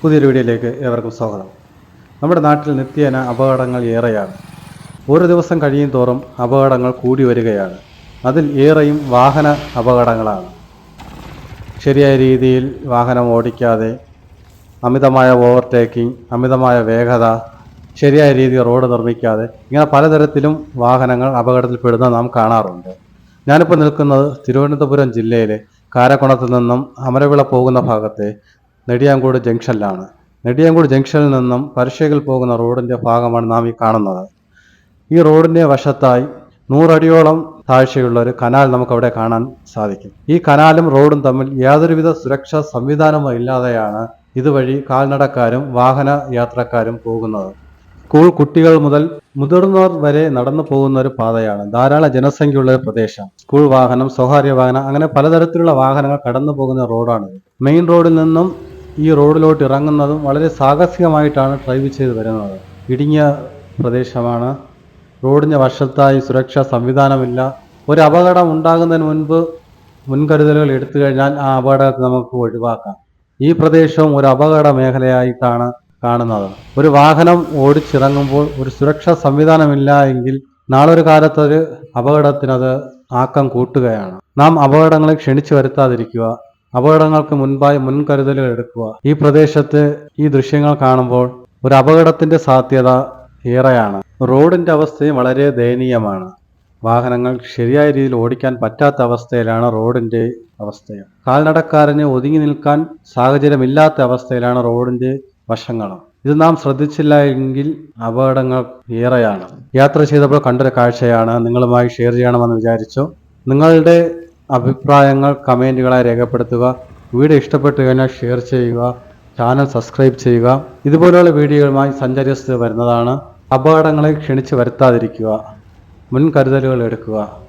പുതിയൊരു വീഡിയോയിലേക്ക് ഏവർക്കും സ്വാഗതം. നമ്മുടെ നാട്ടിൽ നിത്യേന അപകടങ്ങൾ ഏറെയാണ്. ഒരു ദിവസം കഴിയും തോറും അപകടങ്ങൾ കൂടി വരികയാണ്. അതിൽ ഏറെയും വാഹന അപകടങ്ങളാണ്. ശരിയായ രീതിയിൽ വാഹനം ഓടിക്കാതെ അമിതമായ ഓവർടേക്കിംഗ് അമിതമായ വേഗത ശരിയായ രീതിയിൽ റോഡ് നിർമ്മിക്കാതെ ഇങ്ങനെ പലതരത്തിലും വാഹനങ്ങൾ അപകടത്തിൽപ്പെടുന്ന നാം കാണാറുണ്ട്. ഞാനിപ്പോൾ നിൽക്കുന്നത് തിരുവനന്തപുരം ജില്ലയിലെ കാരക്കുണത്ത് നിന്നും അമരവിള പോകുന്ന ഭാഗത്തെ നെടിയാങ്കോട് ജംഗ്ഷനിലാണ്. നെടിയാങ്കോട് ജംഗ്ഷനിൽ നിന്നും പരശേഖൽ പോകുന്ന റോഡിന്റെ ഭാഗമാണ് നാം ഈ കാണുന്നത്. ഈ റോഡിന്റെ വശത്തായി നൂറടിയോളം താഴ്ചയുള്ള ഒരു കനാൽ നമുക്കവിടെ കാണാൻ സാധിക്കും. ഈ കനാലും റോഡും തമ്മിൽ യാതൊരുവിധ സുരക്ഷാ സംവിധാനമോ ഇല്ലാതെയാണ് ഇതുവഴി കാൽനടക്കാരും വാഹന യാത്രക്കാരും പോകുന്നത്. സ്കൂൾ കുട്ടികൾ മുതൽ മുതിർന്നവർ വരെ നടന്നു പോകുന്ന ഒരു പാതയാണ്. ധാരാളം ജനസംഖ്യയുള്ള ഒരു പ്രദേശം. സ്കൂൾ വാഹനം സ്വകാര്യ വാഹനം അങ്ങനെ പലതരത്തിലുള്ള വാഹനങ്ങൾ കടന്നു പോകുന്ന റോഡാണിത്. മെയിൻ റോഡിൽ നിന്നും ഈ റോഡിലോട്ട് ഇറങ്ങുന്നതും വളരെ സാഹസികമായിട്ടാണ് ഡ്രൈവ് ചെയ്ത് വരുന്നത്. ഇടുങ്ങിയ പ്രദേശമാണ്. റോഡിന്റെ വശത്തായി സുരക്ഷാ സംവിധാനമില്ല. ഒരു അപകടം ഉണ്ടാകുന്നതിന് മുൻപ് മുൻകരുതലുകൾ എടുത്തു കഴിഞ്ഞാൽ ആ അപകടത്തെ നമുക്ക് ഒഴിവാക്കാം. ഈ പ്രദേശവും ഒരു അപകട മേഖലയായിട്ടാണ് കാണുന്നത്. ഒരു വാഹനം ഓടിച്ചിറങ്ങുമ്പോൾ ഒരു സുരക്ഷാ സംവിധാനമില്ല എങ്കിൽ നാളെ ഒരു കാലത്തൊരു അപകടത്തിനത് ആക്കം കൂട്ടുകയാണ്. നാം അപകടങ്ങളെ ക്ഷണിച്ചു വരുത്താതിരിക്കുക. അപകടങ്ങൾക്ക് മുൻപായി മുൻകരുതലുകൾ എടുക്കുക. ഈ പ്രദേശത്ത് ഈ ദൃശ്യങ്ങൾ കാണുമ്പോൾ ഒരു അപകടത്തിന്റെ സാധ്യത ഏറെയാണ്. റോഡിന്റെ അവസ്ഥയും വളരെ ദയനീയമാണ്. വാഹനങ്ങൾ ശരിയായ രീതിയിൽ ഓടിക്കാൻ പറ്റാത്ത അവസ്ഥയിലാണ് റോഡിന്റെ അവസ്ഥ കാൽനടക്കാരന് ഒതുങ്ങി നിൽക്കാൻ സാഹചര്യമില്ലാത്ത അവസ്ഥയിലാണ് റോഡിന്റെ വശങ്ങളും. ഇത് നാം ശ്രദ്ധിച്ചില്ല എങ്കിൽ അപകടങ്ങൾ ഏറെയാണ്. യാത്ര ചെയ്തപ്പോൾ കണ്ടൊരു കാഴ്ചയാണ്. നിങ്ങളുമായി ഷെയർ ചെയ്യണമെന്ന് വിചാരിച്ചു. നിങ്ങളുടെ അഭിപ്രായങ്ങൾ കമന്റുകളായി രേഖപ്പെടുത്തുക. വീഡിയോ ഇഷ്ടപ്പെട്ടു കഴിഞ്ഞാൽ ഷെയർ ചെയ്യുക. ചാനൽ സബ്സ്ക്രൈബ് ചെയ്യുക. ഇതുപോലെയുള്ള വീഡിയോകളുമായി സഞ്ചരിച്ച് വരുന്നതാണ്. അപകടങ്ങളെ ക്ഷണിച്ച് വരുത്താതിരിക്കുക. മുൻകരുതലുകൾ എടുക്കുക.